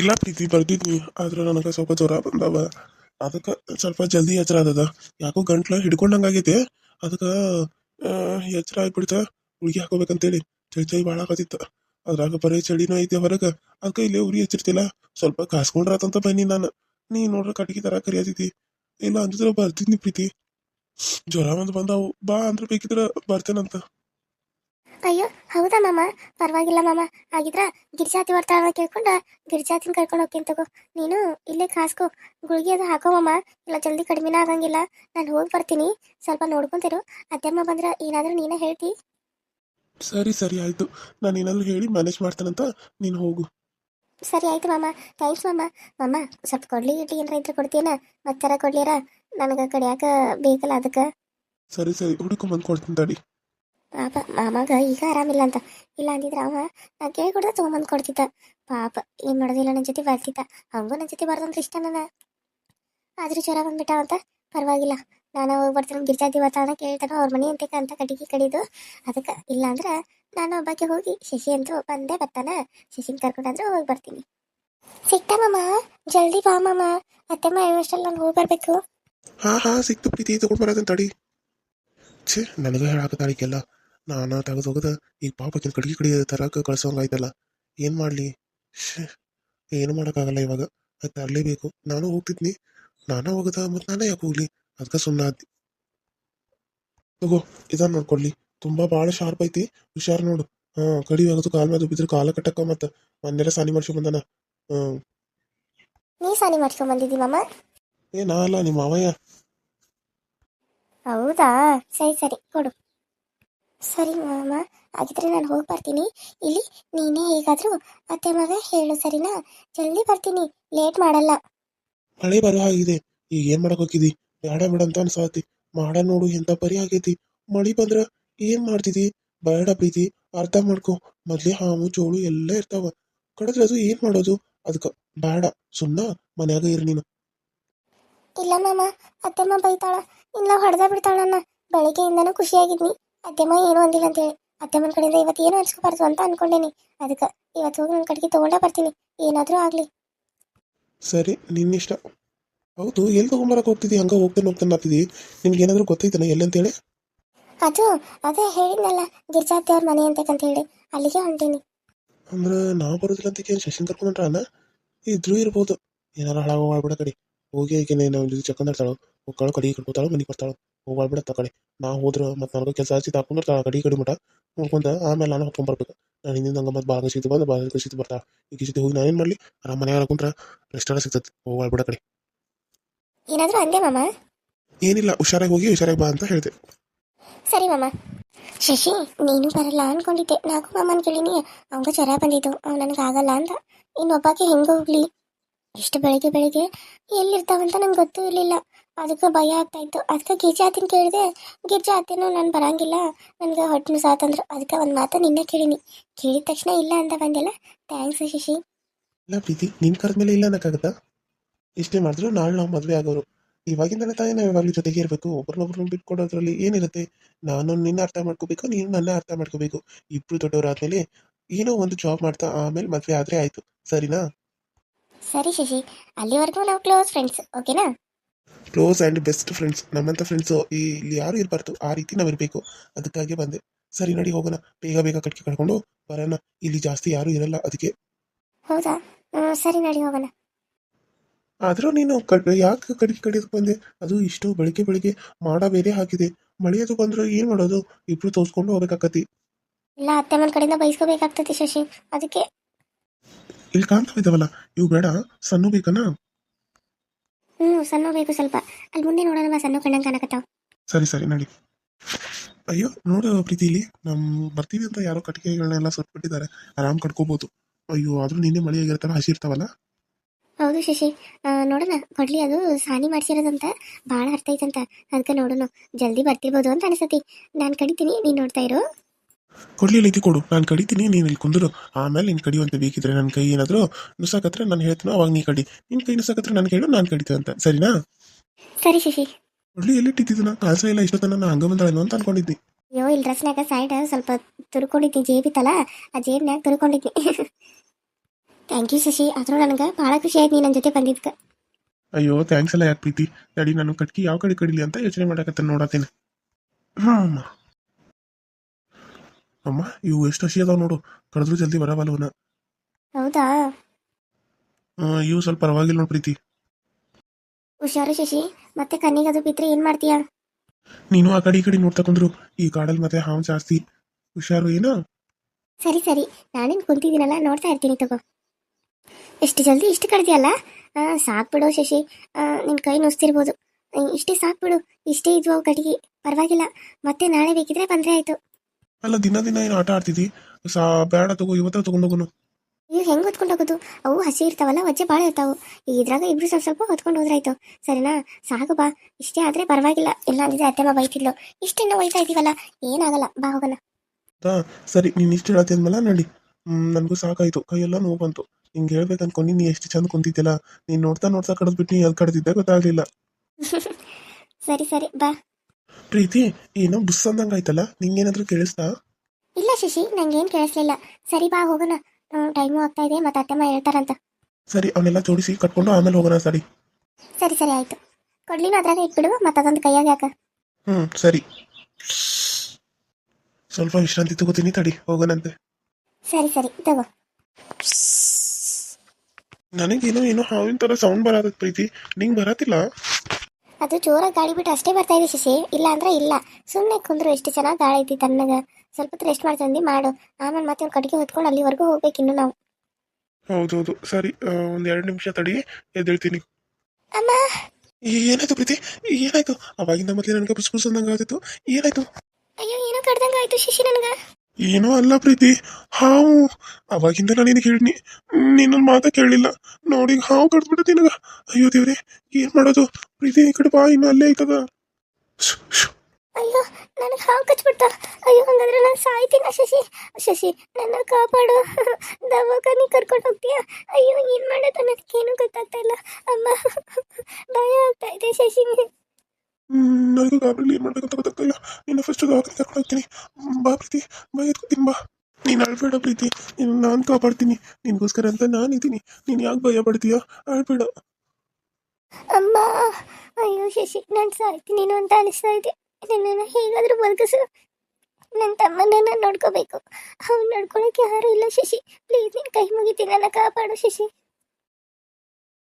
ಇಲ್ಲ ಪ್ರೀತಿ ಬರ್ದಿದ್ನಿ ಆದ್ರೆ ನನಗೆ ಸ್ವಲ್ಪ ಜ್ವರ ಬಂದವ ಅದಕ್ಕೆ ಸ್ವಲ್ಪ ಜಲ್ದಿ ಎಚ್ಚರ ಆದದ. ಯಾಕೋ ಗಂಟ್ಲ ಹಿಡ್ಕೊಂಡಂಗಾಗೈತೆ. ಅದಕ್ಕೆ ಎಚ್ಚರ ಆಗ್ಬಿಡ್ತ. ಗುಳಿಗೆ ಹಾಕೋಬೇಕಂತೇಳಿ. ಚಳಿ ಚಳಿ ಭಾಳ ಆಗತ್ತಿತ್ತು ಅದ್ರಾಗ ಬರೀ ಚಳಿನೂ ಐತೆ ಹೊರಗೆ. ಅದಕ್ಕೆ ಇಲ್ಲೇ ಉರಿ ಹಚ್ಚಿರ್ತಿಲ್ಲ. ಸ್ವಲ್ಪ ಕಾಸ್ಕೊಂಡ್ರಾತಂತ ಬನ್ನಿ ನಾನು. ನೀ ನೋಡ್ರ ಕಟ್ಗೆ ತರ ಕರಿಯತಿದ್ದಿ. ಇಲ್ಲ ಅಂದಿದ್ರೆ ಬರ್ತಿದ್ನಿ ಪ್ರೀತಿ. ಜ್ವರ ಒಂದು ಬಂದಾವು. ಬಾ ಅಂದ್ರೆ ಬೇಕಿದ್ರೆ ಬರ್ತೇನಂತ. ಅಯ್ಯೋ ಹೌದಾ ಮಾಮ? ಪರವಾಗಿಲ್ಲ ಮಾಮ. ಆಗಿದ್ರ ಗಿರಿಜಾತಿ ಬರ್ತಾಳ ಕೇಳ್ಕೊಂಡ ಗಿರಿಜಾತಿನ ಕರ್ಕೊಂಡು ಹೋಗ್ತೀನಿ ತಗೋ. ನೀನು ಇಲ್ಲೇ ಕಾಸ್ಕೋ. ಗುಳಿಗೆ ಅದು ಹಾಕೋ ಮಾಮ. ಇಲ್ಲ ಜಲ್ದಿ ಕಡಿಮೆನ ಆಗಂಗಿಲ್ಲ. ನಾನು ಹೋಗಿ ಬರ್ತೀನಿ. ಸ್ವಲ್ಪ ನೋಡ್ಕೊಂತಿರು. ಅತ್ತೆಮ್ಮ ಬಂದ್ರೆ ಏನಾದ್ರೂ ನೀನೇ ಹೇಳ್ತಿ? ಸರಿ ಸರಿ ಆಯಿತು. ನಾನು ಏನಾದ್ರು ಹೇಳಿ ಮ್ಯಾನೇಜ್ ಮಾಡ್ತಾನಂತ ನೀನು ಹೋಗು. ಸರಿ ಆಯ್ತು ಮಾಮ. ಥ್ಯಾಂಕ್ಸ್ ಮಾಮ. ಮಾಮ ಸ್ವಲ್ಪ ಕೊಡ್ಲಿ ಇಡ್ಲಿ ಏನಾರ ಇದ್ರೆ ಕೊಡ್ತೀನ ಮತ್ತರ ಕೊಡ್ಲಿರ ನನಗೆ ಕಡಿಯಾಕ ಬೇಕಲ್ಲ ಅದಕ್ಕೆ. ಸರಿ ಸರಿ. ಹುಡುಕೊಂಬಂದು ಕೊಡ್ತೀನಿ ತಡಿ. ಪಾಪ, ಮಾಮಾಗ ಈಗ ಆರಾಮಿಲ್ಲ ಅಂತ. ಇಲ್ಲ ಅಂದಿದ್ರ ಅವ ನಾ ಕೇಳಿ ತೊಗೊಂಬಂದು ಕೊಡ್ತಿದ್ದ. ಪಾಪ, ಏನು ಮಾಡೋದಿಲ್ಲ ನನ್ನ ಜೊತೆ ಬರ್ತಿದ್ದ. ಹಂಗೂ ನನ್ನ ಜೊತೆ ಬರ್ದಂದ್ರೆ ಇಷ್ಟ ನನ್ನ. ಆದ್ರೂ ಜ್ವರ ಬಂದ್ಬಿಟ್ಟಾವಂತ ಪರವಾಗಿಲ್ಲ. ನಾನು ಹೋಗಿ ಬರ್ತೀನಿ ಗಿರ್ಜಾತಿ ಬರ್ತಾನ ಕೇಳ್ತಾನ ಅವ್ರ ಮನೆ ಅಂತ ಅಂತ ಕಟ್ಟಿಗೆ ಕಡಿದು. ಅದಕ್ಕೆ, ಇಲ್ಲ ಅಂದ್ರೆ ನಾನು ಒಬ್ಬಕ್ಕೆ ಹೋಗಿ ಶಶಿ ಅಂತೂ ಬಂದೇ ಬರ್ತಾನ. ಶಶಿನ ಕರ್ಕೊಂಡಾದ್ರೂ ಹೋಗಿ ಬರ್ತೀನಿ. ಸಿಕ್ತ ಮಾಮ, ಜಲ್ದಿ ಬಾ ಮಾಮ. ಅತ್ತೆಮ್ಮ ಹೇಳುವಷ್ಟಲ್ಲಿ ನಾನು ಹೋಗಿ ಬರ್ಬೇಕು. ಹಾ ಹಾ, ಸಿಕ್ತು ಪ್ರೀತಿ, ತಗೊಂಡ್ ಬರೋದಂತ ತಡಿ. ಛೇ, ನನಗೂ ಹೇಳಾಕತ್ತಾಳಿಗೆಲ್ಲ ನಾನು ತೆಗೆದು ಹೋಗದ ಈಗ ಪಾಪಕ್ಕಿನ ಕಡಿಗೆ ಕಡಿ ತರಕ ಕಳ್ಸೋಂಗಾಯ್ತಲ್ಲ ಏನು ಮಾಡಲಿ? ಏನು ಮಾಡೋಕ್ಕಾಗಲ್ಲ ಇವಾಗ ಅದು ತರಲೇಬೇಕು. ನಾನು ಹೋಗ್ತಿದ್ನಿ ನಾನು ಹೋಗದ ಮತ್ತು ನಾನೇ ಯಾಕೆ ಹೋಗ್ಲಿ? ಅದಕ್ಕೆ ಸುಮ್ಮನೆ ಆದ್ನಿ ತಗೋ ಇದನ್ನ ನೋಡ್ಕೊಳ್ಳಿ ತುಂಬ ಭಾಳ ಶಾರ್ಪ್ ಐತಿ ಹುಷಾರ್ ನೋಡು. ಹಾಂ ಕಡಿ ಹೋಗೋದು ಕಾಲ್ ಮೇಲೆ ಬಿದ್ರೆ ಕಾಲ ಕಟ್ಟಕ್ಕ ಮತ್ತೆ ಒಂದೆಲ್ಲ ಸಾನಿ ಮಾಡ್ಸ್ಕೊಂಡ್ ಬಂದಾನ. ನೀ ಸಾನಿ ಮಾಡ್ಸ್ಕೊಂಡ್ ಬಂದಿದ್ದಿ ಮಾಮ? ಏ ನಾ ಅಲ್ಲ ನಿಮ್ಮ ಮಾವಯ್ಯ. ಹೌದಾ? ಸರಿ ಸರಿ ಕೊಡು. ಸರಿ ಮಾಮ ಹಾಗಿದ್ರೆ ನಾನು ಹೋಗಿ ಬರ್ತೀನಿ. ಇಲ್ಲಿ ನೀನೇ ಹೇಗಾದರೂ ಅತ್ತೆ ಮಗ ಹೇಳು ಸರಿನಾ? ಜಲ್ದಿ ಬರ್ತೀನಿ ಲೇಟ್ ಮಾಡಲ್ಲ. ಮಳೆ ಬರೋ ಹಾಗಿದೆ. ಈಗ ಏನ್ ಮಾಡಕ್ ಹೋಗಿದಿ? ಬೇಡ ಬೇಡ ಅಂತ ಅನ್ಸಾತಿ. ಮಾಡ ನೋಡು ಎಂತ ಪರಿ ಆಗೈತಿ. ಮಳಿ ಬಂದ್ರ ಏನ್ ಮಾಡ್ತಿದಿ? ಬೇಡ ಪ್ರೀತಿ ಅರ್ಥ ಮಾಡ್ಕೊ. ಮೊದ್ಲೇ ಹಾವು ಚೋಳು ಎಲ್ಲ ಇರ್ತಾವ. ಕಡದ್ರ ಅದು ಏನ್ ಮಾಡೋದು? ಅದಕ್ಕ ಬೇಡ. ಸುಮ್ನ ಮನ್ಯಾಗ ಇರ್ ನೀನು. ಇಲ್ಲ ಮಾಮ ಅತ್ತೆಮ್ಮ ಬೈತಾಳ. ಇಲ್ಲ ಹೊಡೆದ ಬಿಡ್ತಾಳ ಬೆಳಿಗ್ಗೆಯಿಂದನೂ ಖುಷಿಯಾಗಿದ್ನಿ. ಅತ್ತೆಮ್ಮ ಏನು ಅಂದಿಲ್ಲ ಅಂತೇಳಿ. ಅತ್ತೆಮ್ಮನ ಕಡೆಯಿಂದ ಇವತ್ತು ಏನು ಅನ್ಸ್ಕೋಬಾರ್ದು ಅಂತ ಅನ್ಕೊಂಡೇನಿ. ಅದಕ್ಕೆ ಇವತ್ತು ಹೋಗಿ ನನ್ನ ಕಡೆಗೆ ತಗೊಂಡೇ ಬರ್ತೀನಿ. ಏನಾದರೂ ಆಗಲಿ. ಸರಿ ನಿನ್ನಿಷ್ಟ. ಹೌದು ಎಲ್ಲಿ ತಗೊಂಬರಕ್ ಹೋಗ್ತಿದಿ? ಹಂಗೆ ಹೋಗ್ತೇನೆ ಹೋಗ್ತೇನೆ ಆಗ್ತಿದಿ ನಿನ್ಗೆ ಏನಾದರೂ ಗೊತ್ತೈತನ? ಎಲ್ಲಿ ಅಂತೇಳಿ? ಅದು ಅದೇ ಹೇಳಿದ್ನಲ್ಲ ಗಿರ್ಜಾತಿ ಅವ್ರ ಮನೆ ಅಂತಕ್ಕಂತ ಹೇಳಿ. ಅಲ್ಲಿಗೆ ಹೊಂಟೀನಿ. ಅಂದ್ರೆ ನಾವು ಬರೋದಿಲ್ಲ ಅಂತ ಏನು ಶಶಿನ್ ಕರ್ಕೊಂಡ್ರ ಇದ್ರೂ ಇರ್ಬೋದು. ಏನಾರ ಹಾಳಾಗ ಮಾಡ್ಬಿಡ ಕಡೆ. ಹೋಗಿ ಆಕೆ ನಾವು ಜೊತೆ ಚಕ್ಕಂದಿರ್ತಾಳು ಹೋಗ್ತಾಳು ಕಡಿ ಕಟ್ಕೋತಾಳು ಮನೆಗೆ ಬರ್ತಾಳು? ಹೋಗ್ಬಿಡ ಕಡೆ? ನಾ ಹೋದ್ರ ಮತ್ತೆ ನನಗೆ ಕೆಲಸ ಹಚ್ಚಿ ತಾ ಕಡಿ ಕಡಿ ಮಟ ಆಮೇಲೆ ನಾನು ಹೊತ್ಕೊಂಡ್ಬರ್ಬೇಕು ನಾನು ಹಿಂದಿಂದ ಹಂಗ ಮತ್ತು ಭಾಳ ಶೀತ ಬಂದು ಭಾಳ ಶೀತ ಬರ್ತಾ. ಈಗ ಜೊತೆ ಹೋಗಿ ನಾನೇನು ಮಾಡಲಿ? ಆರಾಮ ಮನೆಯಾಗ ಹಾಕೊಂಡ್ರೆ ರೆಸ್ಟೋರೆಂಟ್ ಸಿಗ್ತೈತಿ ಹೋಗ್ಬಿಡ ಕಡೆ. ಏನಾದರೂ ಅಂದೆ ಮಾಮ? ಏನಿಲ್ಲ ಹುಷಾರಾಗಿ ಹೋಗಿ ಹುಷಾರಾಗಿ ಬಾ ಅಂತ ಹೇಳ್ದೆ. ಸರಿ ಮಾಮ. ಶಶಿ ನೀನು ಬರಲ್ಲ ಅನ್ಕೊಂಡಿದ್ದೆ. ನಾಲ್ಕು ಮಾಮನ್ ಕೇಳಿನಿ. ಅವಂಗ ಜ್ವರ ಬಂದಿದ್ದು ಅವ್ನು ನನಗೆ ಆಗಲ್ಲ ಅಂತ ಇನ್ನೊಬ್ಬಾಕೆ ಹೆಂಗೆ ಹೋಗ್ಲಿ? ಇಷ್ಟು ಬೆಳಿಗ್ಗೆ ಬೆಳಿಗ್ಗೆ ಎಲ್ಲಿರ್ತಾವಂತ ನಂಗೆ ಗೊತ್ತೂ ಇರಲಿಲ್ಲ. ಅದಕ್ಕೆ ಭಯ ಆಗ್ತಾ ಇತ್ತು. ಅದಕ್ಕೆ ಗಿರ್ಜಾತಿನ ಕೇಳಿದೆ ಗಿರ್ಜಾತಿನೂ ನಾನು ಬರಂಗಿಲ್ಲ. ನನಗೆ ಹೊಟ್ಟೆ ಸಾತಂದ್ರು. ಅದಕ್ಕೆ ಒಂದು ಮಾತು ನಿನ್ನೆ ಕೇಳಿನಿ. ಕೇಳಿದ ತಕ್ಷಣ ಇಲ್ಲ ಅಂತ ಬಂದಿಲ್ಲ. ಥ್ಯಾಂಕ್ಸ್ ಶಶಿ. ಇಲ್ಲ ಪ್ರೀತಿ ನಿನ್ ಕರೆದ್ಮೇಲೆ ಇಲ್ಲ ಅನ್ನಕ್ಕಾಗತ್ತಾ? ಇಷ್ಟೇ ಮಾಡಿದ್ರು ನಾಳೆ ನಾವು ಮದುವೆ ಆಗೋರು. ಇವಾಗಿಂದಲೇ ತಾಯಿ ನಾವು ಯಾವಾಗಲೂ ಜೊತೆಗೆ ಇರಬೇಕು. ಒಬ್ರನ್ನೊಬ್ರನ್ನ ಬಿಟ್ಕೊಡೋದ್ರಲ್ಲಿ ಏನಿರುತ್ತೆ? ನಾನು ನಿನ್ನ ಅರ್ಥ ಮಾಡ್ಕೋಬೇಕು ನೀನು ನನ್ನ ಅರ್ಥ ಮಾಡ್ಕೋಬೇಕು. ಇಬ್ರು ದೊಡ್ಡವರಾದ್ಮೇಲೆ ಏನೋ ಒಂದು ಜಾಬ್ ಮಾಡ್ತಾ ಆಮೇಲೆ ಮದುವೆ ಆದ್ರೆ ಆಯ್ತು. ಸರಿನಾ? ಸರಿ ಶಶಿ. ಅಲ್ಲಿವರೆಗೂ ನಾವು ಕ್ಲೋಸ್ ಫ್ರೆಂಡ್ಸ್ ಓಕೆನಾ ಕ್ಲೋಸ್ ಆ್ಯಂಡ್ ಬೆಸ್ಟ್ ಫ್ರೆಂಡ್ಸ್ ನಮ್ಮಂಥ ಫ್ರೆಂಡ್ಸು ಇಲ್ಲಿ ಯಾರು ಇರಬಾರ್ದು ಆ ರೀತಿ ನಾವು ಇರಬೇಕು. ಅದಕ್ಕಾಗಿ ಬಂದೆ. ಸರಿ ನಡಿ ಹೋಗೋಣ. ಬೇಗ ಬೇಗ ಕಟ್ಗೆ ಕಳ್ಕೊಂಡು ಬರೋಣ. ಇಲ್ಲಿ ಜಾಸ್ತಿ ಯಾರು ಇರಲ್ಲ ಅದಕ್ಕೆ. ಹೌದಾ? ಸರಿ ನಡಿ ಹೋಗೋಣ. ಆದರೂ ನೀನು ಕಡ್ ಯಾಕೆ ಕಡಿಗೆ ಕಡಿಯೋದಕ್ಕೆ ಬಂದೆ? ಅದು ಇಷ್ಟು ಬೆಳಿಗ್ಗೆ ಬೆಳಿಗ್ಗೆ ಮಾಡ ಬೇರೆ ಹಾಕಿದೆ ಮಳೆಯದು ಬಂದ್ರೆ ಏನು ಮಾಡೋದು? ಇಬ್ರು ತೋರಿಸ್ಕೊಂಡು ಹೋಗ್ಬೇಕಾಕತಿ. ಇಲ್ಲ ಅತ್ತೆ ಮನ ಕಡೆಯಿಂದ ಬೈಸ್ಕೋಬೇಕಾಗ್ತತಿ ಶಶಿ. ಅದಕ್ಕೆ ಇಲ್ಲಿ ಕಾಣ್ತಾ ಇದ್ದಾವಲ್ಲ. ಇವು ಬೇಡ. ಸಣ್ಣ ಬೇಕನಾ? ಹ್ಞೂ ಸಣ್ಣ ಬೇಕು ಸ್ವಲ್ಪ. ಅಲ್ಲಿ ಮುಂದೆ ನೋಡೋಣ ಬಾ ಸಣ್ಣ ಕಣ್ಣಂಗೆ ಕಾಣಕತ್ತಾವ. ಸರಿ ಸರಿ ನಡಿ. ಅಯ್ಯೋ ನೋಡು ಪ್ರೀತಿ ಇಲ್ಲಿ. ನಮ್ ಬರ್ತೀವಿ ಅಂತ ಯಾರೋ ಕಟ್ಟಿಗೆಗಳನ್ನೆಲ್ಲ ಸುಟ್ಬಿಟ್ಟಿದ್ದಾರೆ ಆರಾಮ್ ಕಟ್ಕೋಬಹುದು ಅಯ್ಯೋ ಆದ್ರೂ ನಿನ್ನೆ ಮಳೆ ಆಗಿರ್ತಾರ ಹಸಿರ್ತಾವಲ್ಲ ಹೌದು ಶಶಿ. ಆ, ನೋಡೋಣ ಕೊಡ್ಲಿ ಅದು ಸಾನಿ ಮಾಡ್ಸಿರೋದಂತ ಭಾಳ ಅರ್ಥ ಐತಂತ. ಅದಕ್ಕೆ ನೋಡೋಣ. ಜಲ್ದಿ ಬರ್ತಿರ್ಬೋದು ಅಂತ ಅನಿಸತಿ. ನಾನು ಕಡಿತೀನಿ ನೀನ್ ನೋಡ್ತಾ ಇರು. ಕೊಡ್ಲಿ ಇಲ್ಲಿ ಕೊಡು. ನಾನು ಕಡಿತೀನಿ ನೀನು ಇಲ್ಲಿ ಕುಂದರು. ಆಮೇಲೆ ನಿನ್ ಕಡಿಯುವಂತ ಬೇಕಿದ್ರೆ ನನ್ನ ಕೈ ಏನಾದ್ರು ನುಸಾಕತ್ರ ನಾನು ಹೇಳ್ತೀನಿ ಅವಾಗ ನೀ ಕಡಿ. ನಿನ್ ಕೈ ನುಸಾಕತ್ರ ನಾನು ಹೇಳು ನಾನು ಕಡಿತೀವಿ ಅಂತ. ಸರಿನಾ? ಸರಿ ಶಶಿ. ಕೊಡ್ಲಿ ಎಲ್ಲಿ ನಾನು ಕಾಲ್ಸ ಇಲ್ಲ ಇಷ್ಟೊತ್ತನ ನಾನು ಹಂಗ ಬಂದಾಳೇನೋ ಅಂತ ಅನ್ಕೊಂಡಿದ್ದೆ. ಅಯ್ಯೋ ಇಲ್ಲಿ ಡ್ರೆಸ್ನಾಗ ಸೈಡ್ ಸ್ವಲ್ಪ ತುರ್ಕೊಂಡಿದ್ನಿ ಜೇಬಿತ್ತಲ್ಲ? ಆ ಜೇಬ್ನಾಗ ತುರ್ಕೊಂಡಿದ್ನಿ ಥ್ಯಾಂಕ್ ಯು ಶಶಿ. ಆದರೂ ನನಗೆ ಭಾಳ ಖುಷಿ ಆಯ್ತು ನೀ ನನ್ನ ಜೊತೆ ಬಂದಿದ್ದಕ್ಕೆ ಅಯ್ಯೋ ಥ್ಯಾಂಕ್ಸ್ ಎಲ್ಲ ಯಾಕೆ ಪ್ರೀತಿ? ಡ್ಯಾಡಿ ನಾನು ಕಟ್ಕಿ ಯಾವ ಕಡೆ ಕಡಿಲಿ ಅಂತ ಯೋಚನೆ ಮಾಡಕತ್ತ ನೋಡತ್ತೀನಿ. ಹ್ಮ್. ಅಮ್ಮ ಇವು ಎಷ್ಟು ಹಸಿ ಅದಾವ ನೋಡು. ಕಡಿದ್ರು ಜಲ್ದಿ ಬರವಲ್ವನ ಹೌದಾ? ಇವು ಸ್ವಲ್ಪ ಪರವಾಗಿಲ್ಲ ನೋಡು ಪ್ರೀತಿ. ಹುಷಾರು ಶಶಿ ಮತ್ತೆ ಕಣ್ಣಿಗೆ ಅದು ಬಿದ್ರೆ ಏನು ಮಾಡ್ತೀಯಾ? ನೀನು ಆ ಕಡೆ ಈ ಕಡೆ ನೋಡ್ತಾ ಕುಂದ್ರು. ಈ ಕಾಡಲ್ಲಿ ಮತ್ತೆ ಹಾವು ಜಾಸ್ತಿ. ಹುಷಾರು ಏನೋ? ಸರಿ ಸರಿ. ನಾನೇನು ಕುಂತಿದ್ದೀನಲ್ಲ ನೋಡ್ತಾ ಇರ್ತೀನಿ ತಗೋ. ಎಷ್ಟು ಜಲ್ದಿ ಇಷ್ಟು ಕಡ್ದಿಯಲ್ಲ? ಸಾಕು ಬಿಡು ಶಶಿ. ನಿನ್ನ ಕೈ ನುಸ್ತಿರ್ಬೋದು. ಇಷ್ಟೇ ಸಾಕು ಬಿಡು. ಇಷ್ಟೇ ಇದ್ವು ಅವು ಕಟ್ಟಿಗೆ. ಪರವಾಗಿಲ್ಲ. ಮತ್ತೆ ನಾಳೆ ಬೇಕಿದ್ರೆ ಬಂದರೆ ಆಯಿತು. ಅಲ್ಲ ದಿನ ದಿನ ಏನು ಆಟ ಆಡ್ತಿದ್ದಿ? ಸಾ ಬೇಡ ತಗೋ ಇವತ್ತ ತಗೊಂಡೋಗುನು. ಇವು ಹೆಂಗ್ ಹೊತ್ಕೊಂಡು ಹೋಗುದು ಅವು ಹಸಿ ಇರ್ತಾವಲ್ಲ ವಜ್ಜೆ ಭಾಳ ಇರ್ತಾವು. ಇದ್ರಾಗ ಇಬ್ರು ಸ್ವಲ್ಪ ಸ್ವಲ್ಪ ಹೊತ್ಕೊಂಡು ಹೋದ್ರಾಯ್ತು. ಸರಿನಾ? ಸಾಕು ಬಾ. ಇಷ್ಟೇ ಆದ್ರೆ ಪರವಾಗಿಲ್ಲ. ಇಲ್ಲ ಅಂದ್ರೆ ಅತ್ತೆಮ್ಮ ಬೈತಿದ್ಲು. ಇಷ್ಟೆಲ್ಲ ಒಯ್ತಾ ಇದೀವಲ್ಲ? ಏನಾಗಲ್ಲ ಬಾ ಹೋಗಲ್ಲ ಹಾ ಸರಿ ನೀನು ಇಷ್ಟು ಹೇಳತ್ತಿ ಅಂದ್ಮೇಲೆ ನಡಿ. ಹ್ಮ್ ನನಗೂ ಸಾಕಾಯ್ತು. ಕೈಯೆಲ್ಲ ನೋವು ಬಂತು. ಹಿಂಗೆ ಹೇಳ್ಬೇಕು ಅನ್ಕೊಂಡು ನೀನು ಎಷ್ಟು ಚಂದ ಕುಂತಿದ್ಯಲ್ಲ. ನೀನು ನೋಡ್ತಾ ನೋಡ್ತಾ ಕಡಿದ್ಬಿಟ್ಟು ನೀ ಎಲ್ಲಿ ಕಡ್ದಿದ್ದೆ ಗೊತ್ತಾಗ್ಲಿಲ್ಲ. ಸರಿ ಸರಿ ಬಾ. ಪ್ರೀತಿ ಏನೋ ಬುಸ್ ಅಂದಂಗೆ ಆಯ್ತಲ್ಲ? ನಿಂಗೇನಾದ್ರೂ ಕೇಳಿಸ್ತಾ? ಇಲ್ಲ ಶಶಿ ನಂಗೇನು ಕೇಳಿಸ್ಲಿಲ್ಲ. ಸರಿ ಬಾ ಹೋಗೋಣ. ಟೈಮು ಆಗ್ತಾ ಇದೆ ಮತ್ತೆ ಅತ್ತೆಮ್ಮ ಹೇಳ್ತಾರಂತ. ಸರಿ ಅವನ್ನೆಲ್ಲ ಜೋಡಿಸಿ ಕಟ್ಕೊಂಡು ಆಮೇಲೆ ಹೋಗೋಣ ಸರಿ. ಸರಿ ಸರಿ ಆಯ್ತು. ಕೊಡ್ಲಿನ ಅದ್ರಾಗ ಇಟ್ಬಿಡು ಮತ್ತೆ ಅದೊಂದು ಕೈಯಾಗ ಯಾಕ ಹ್ಞೂ ಸರಿ. ಸ್ವಲ್ಪ ವಿಶ್ರಾಂತಿ ತಗೋತೀನಿ ತಡಿ ಹೋಗೋಣಂತೆ. ಸರಿ ಸರಿ ತಗೋ. ನನಗೇನೋ ಏನೋ ಹಾವಿನ ತರ ಸೌಂಡ್ ಬರತ್ತ ಪ್ರೀತಿ. ನಿಂಗೆ ಬರತ್ತಿಲ್ಲ ಅದು ಜೋರಾಗಿ ಗಾಳಿ ಬಿಟ್ಟು ಅಷ್ಟೇ ಬರ್ತಾ ಇದೆ ಶಿಶಿ. ಇಲ್ಲ ಅಂದ್ರೆ ಇಲ್ಲ. ಸುಮ್ಮನೆ ಕುಂದ್ರು ಎಷ್ಟು ಚೆನ್ನಾಗಿ ಗಾಳಿ ಐತಿ ತಣ್ಣಗ. ಸ್ವಲ್ಪ ಹೊತ್ತು ರೆಸ್ಟ್ ಮಾಡ್ತಂದಿ ಮಾಡು. ಆಮೇಲೆ ಮತ್ತೆ ಒಂದು ಕಟ್ಟಿಗೆ ಹೊತ್ಕೊಂಡು ಅಲ್ಲಿವರೆಗೂ ಹೋಗ್ಬೇಕು ಇನ್ನು ನಾವು. ಹೌದೌದು. ಸರಿ ಒಂದು ಎರಡು ನಿಮಿಷ ತಡಿ ಎದ್ದೇಳ್ತೀನಿ. ಅಮ್ಮ! ಏನಾಯ್ತು ಪ್ರೀತಿ? ಏನಾಯ್ತು? ಅವಾಗಿಂದ ಮತ್ತೆ ನನಗೆ ಬುಸ್ ಅಂದಂಗೆ ಆಗ್ತಿತ್ತು. ಏನಾಯ್ತು? ಅಯ್ಯೋ ಏನೋ ಕಡ್ದಂಗೆ ಆಯ್ತು ಶಿಶಿ ನನಗ. ಏನೋ ಅಲ್ಲ ಪ್ರೀತಿ. ಹಾವು. ಅವಾಗಿಂದ ನಾನು ನಿನಗೆ ಹೇಳಿನಿ ನಿನ್ನ ಮಾತಾ ಕೇಳಲಿಲ್ಲ ನೋಡಿ ಹಾವು ಕಡ್ದ್ಬಿಟ್ಟು ನಿನಗ. ಅಯ್ಯೋ ದೇವ್ರೆ ಏನ್ ಮಾಡೋದು? ಪ್ರೀತಿ ಈ ಕಡೆ ಬಾ ಇನ್ನು ಅಲ್ಲೇ ಐತದ. ಅಯ್ಯೋ ನನಗೆ ಹಾವು ಕಚ್ಬಿಡ್ತ ಅಯ್ಯೋ ಹಂಗಾದ್ರೆ ನಾನು ಸಾಯ್ತೀನ ಶಶಿ. ಶಶಿ ನನ್ನ ಕಾಪಾಡು. ದವಾಖಾನೆ ಕರ್ಕೊಂಡು ಹೋಗ್ತೀಯಾ? ಅಯ್ಯೋ ಏನು ಮಾಡೋದು? ನನಗೇನು ಗೊತ್ತಾಗ್ತಾ ಇಲ್ಲ. ಅಮ್ಮ ಭಯ ಆಗ್ತಾ ಇದೆ ಶಶಿ ಹ್ಮ್, ನನಗೂ ಗಾಬರಿಲಿ ಏನ್ ಮಾಡ್ಬೇಕಂತ ಗೊತ್ತಾಗ್ತಾ ಇಲ್ಲ. ನಿನ್ನ ಫಸ್ಟ್ ದವಾಖಾನೆ ಕರ್ಕೊಂಡು ಹೋಗ್ತೀನಿ. ಬಾ ಪ್ರೀತಿ ಬಾ ಎತ್ಕೊತೀನಿ ಬಾ ನೀನು ಅಳ್ಬೇಡ ಪ್ರೀತಿ. ನೀನು, ನಾನು ಕಾಪಾಡ್ತೀನಿ. ನಿನಗೋಸ್ಕರ ಅಂತ ನಾನು ನಾನಿದ್ದೀನಿ ನೀನು ಯಾಕೆ ಭಯ ಪಡ್ತೀಯ? ಅಳ್ಬೇಡ ಅಮ್ಮ, ಅಯ್ಯೋ, ಶಶಿ, ನಾನು ಸಾಯ್ತೀನಿ ಅಂತ ಅನಿಸ್ತಾ ಇದೆ. ನನ್ನನ್ನು ಹೇಗಾದರೂ ಬದುಕಿಸು ನನ್ನ ತಮ್ಮನನ್ನು ನೋಡ್ಕೋಬೇಕು. ಅವ್ನು ನೋಡ್ಕೊಳಕ್ಕೆ ಯಾರೂ ಇಲ್ಲ, ಶಶಿ. ಪ್ಲೀಸ್ ನಿನ್ನ ಕೈ ಮುಗಿತೀನಿ. ನನ್ನ ಕಾಪಾಡು, ಶಶಿ.